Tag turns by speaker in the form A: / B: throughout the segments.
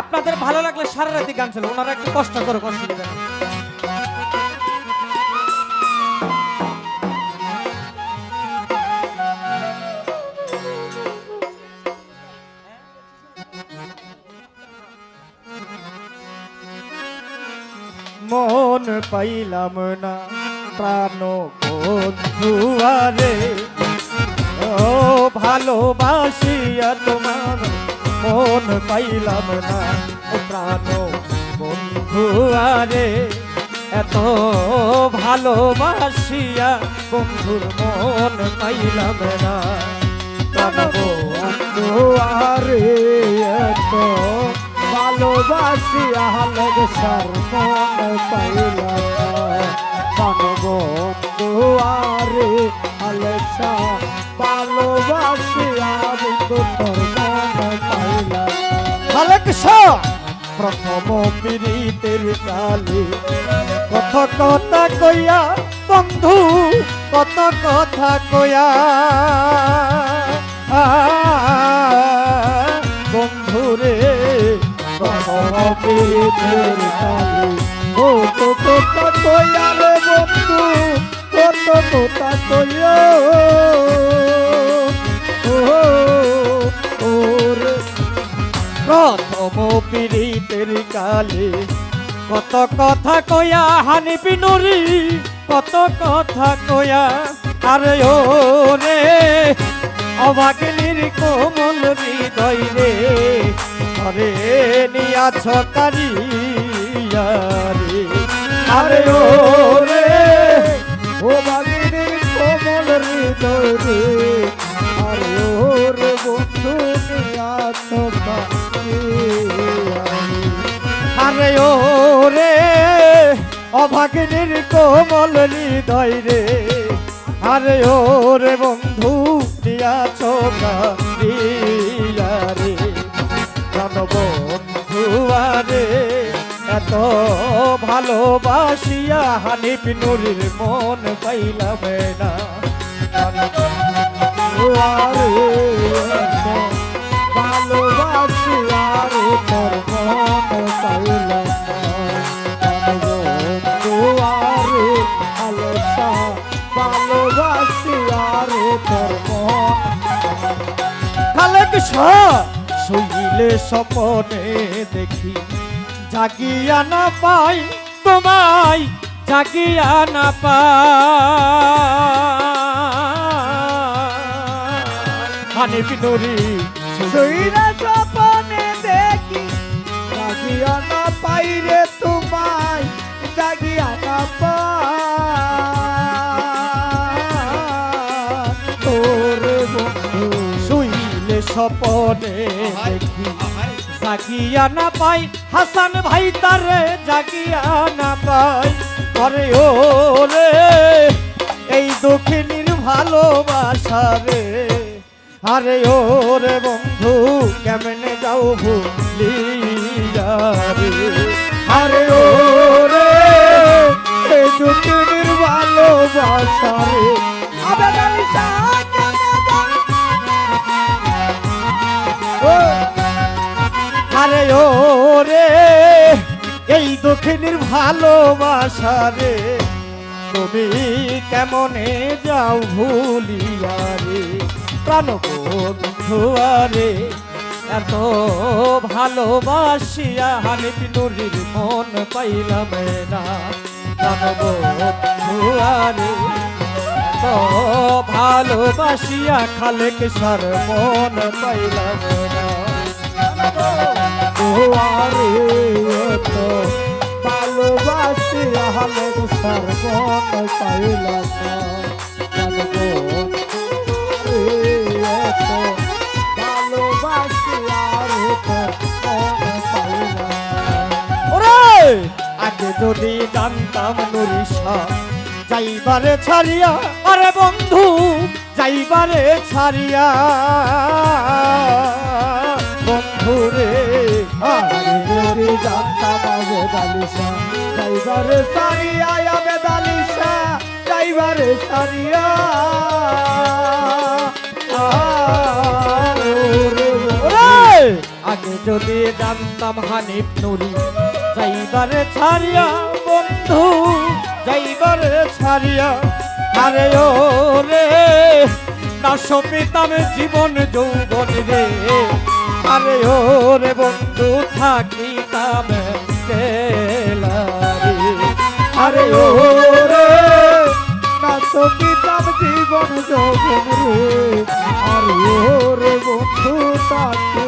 A: আপনাদের ভালো লাগলে সারা রাতি গান চলে ওনারা একটু কষ্ট করে কষ্ট দেবেন। মন পাইলাম না, প্রাণ বন্ধুয়ারে। ও ভালোবাসিয়া তোমার মন পাইলাম না। প্রাণ আরে এত ভালোবাসিয়া বন্ধুর মন পাইলাম না। প্রাণ বন্ধু,
B: আরে এত ভালোবাসি আহলেগ সার মন পাইলাম বন্ধু, আরে
A: পীড়িতের কালে। কত কথা কইয়া, বন্ধু, কত কথা কইয়া। বন্ধু রে পীড়িতের কালে।
B: ও তো কথা কইয়া রে বন্ধু, কত কথা কইয়া।
A: কালে। কত কথা কয়া হানি পিনুরি কত কথা কয়া আরে ও রে অবাগিনীর কোমল হৃদয় রে আরে নিয়াছ কারিয়া রে আরে ও রে অভাগিনীর কোমল হৃদয় রে। আরে ও রে বন্ধু দিয়া চোখা জান বন্ধু, আরে এত ভালোবাসিয়া হানিফ নুরির মন পাইলাম না।
B: ভালোবাসি
A: খালেক শুইলে স্বপনে দেখি, জাগিয়া না পাই তোমায়, জাগিয়া না পাই। হানি পিনুরি
B: সইরা স্বপনে দেখি, জাগিয়া না পাই রে তোমায়, জাগিয়া না পাই।
A: স্বপনে দেখি। জাগিয়া না পাই, হাসান ভাই তারে জাগিয়া না পাই। আরে ও রে এই দক্ষিণীর ভালোবাসা রে। আরে ও রে বন্ধু, কেমনে যাও ভুলিয়া আরে ও রে
B: এই দুটির ভালোবাসা রে।
A: আরে ও রে, এই দক্ষিণীর ভালোবাসা রে, তুমি কেমনে যাও ভুলিয়া রে প্রাণ বন্ধু আরে এত ভালোবাসিয়া হানিফ নুরির মন পাইলাম না প্রাণ এত ভালোবাসিয়া খালেক সার মন পাইলাম না।
B: দুয়ারে এত ভালোবাসি আহমেদ সর্বন না।
A: আগে যদি জানতাম নুরিশা যাইবারে ছাড়িয়া আরে বন্ধু যাইবারে ছাড়িয়া।
B: জানতাম আবেদ আলী শাহ যাইবারে সারিয়া আবেদ আলী শাহ যাইবারে সারিয়া
A: আগে যদি জানতাম হানিফ নুরি যাইবারে ছাড়িয়া বন্ধু যাইবারে ছাড়িয়া আরে ও রে না সপিতাম জীবন যৌবন রে। আরে ও রে বন্ধু থাকিতাম কেলারে
B: আরে ও রে না তো পিতাম জীবন যৌবন রে? আরে ও রে বন্ধু তাকে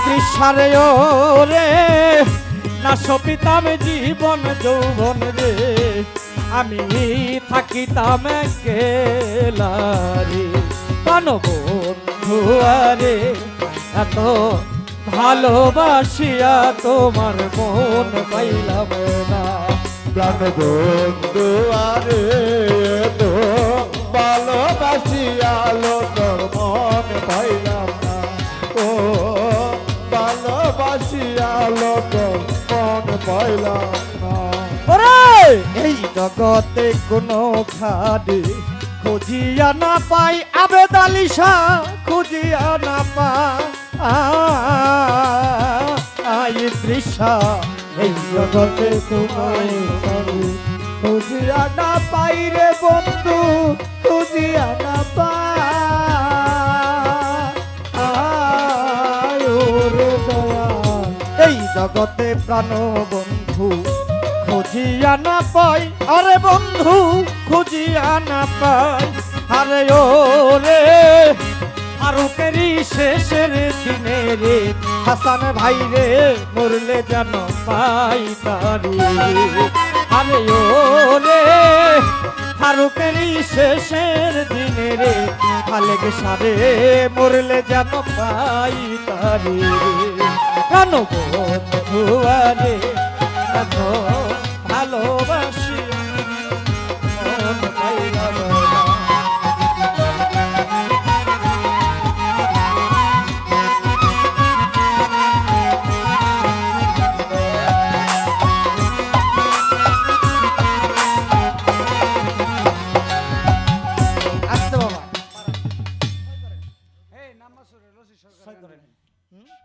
A: তৃষারে ও রে না সপিতাম জীবন যৌবন রে? আমি থাকিতাম গেলারে কেন বন্ধু এত ভালোবাসিয়া তোমার মন পাইলাম না।
B: প্রাণ বন্ধু আরে তো ভালোবাসি আলো তোর মন পাইলাম না। ও ভালোবাসি আলো তোর মন পাইলাম না।
A: এই জগতে কোনো খাদে খুঁজিয়া না পাই আবেদ আলিশা খুঁজিয়া না পাই তৃষা, এই জগতে তোমায়।
B: খুঁজিয়া না পাই রে বন্ধু, খুঁজিয়া না পাই
A: এই জগতে প্রাণ বন্ধু খুঁজিয়া না পাই। আরে বন্ধু, খুঁজিয়া না পাই। আরে ও রে ফারুকেরই শেষের দিনে রে, হাসান ভাই রে, মরলে যেন পাই তারি আরে ও রে ফারুকেরই শেষের দিনে রে, খালেক সারে, মরলে যেন পাই তারি কেন বন্ধু আরে